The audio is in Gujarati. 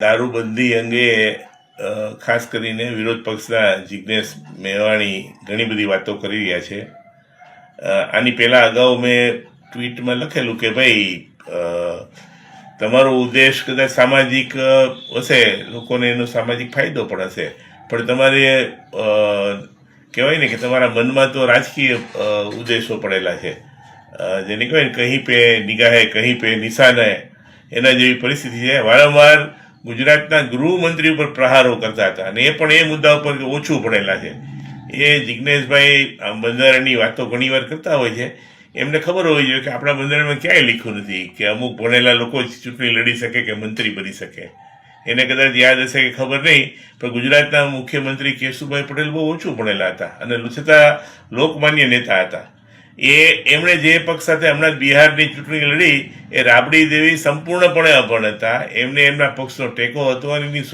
દારૂબંધી અંગે ખાસ કરીને વિરોધ પક્ષના જિજ્ઞેશ મેવાણી ઘણી બધી વાતો કરી રહ્યા છે. આની પહેલાં અગાઉ મેં ટ્વીટમાં લખેલું કે ભાઈ તમારો ઉદ્દેશ કદાચ સામાજિક હશે, લોકોને એનો સામાજિક ફાયદો પણ હશે. પણ તમારે કહેવાય ને કે તમારા મનમાં તો રાજકીય ઉદ્દેશો પડેલા છે. જેને કહેવાય ને, કહી પે નિગાહે, કહી પે નિશાને એના જેવી પરિસ્થિતિ છે. વારંવાર ગુજરાતના ગૃહમંત્રી ઉપર પ્રહારો કરતા હતા. અને એ પણ એ મુદ્દા ઉપર ઓછું ભણેલા છે. એ જિજ્ઞેશભાઈ બંધારણની વાતો ઘણીવાર કરતા હોય છે. એમને ખબર હોવી જોઈએ કે આપણા બંધારણમાં ક્યાંય લખ્યું નથી કે અમુક ભણેલા લોકો ચૂંટણી લડી શકે કે મંત્રી બની શકે. એને કદાચ યાદ હશે કે ખબર નહીં, પણ ગુજરાતના મુખ્યમંત્રી કેશુભાઈ પટેલ બહુ ઓછું ભણેલા હતા. અને છતાં લોકમાન્ય નેતા હતા. એ એમણે જે પક્ષ સાથે હમણાં બિહારની ચૂંટણી લડી, એ રાબડી દેવી સંપૂર્ણપણે અભણ હતા. એમને એમના પક્ષનો ટેકો હતો અને એની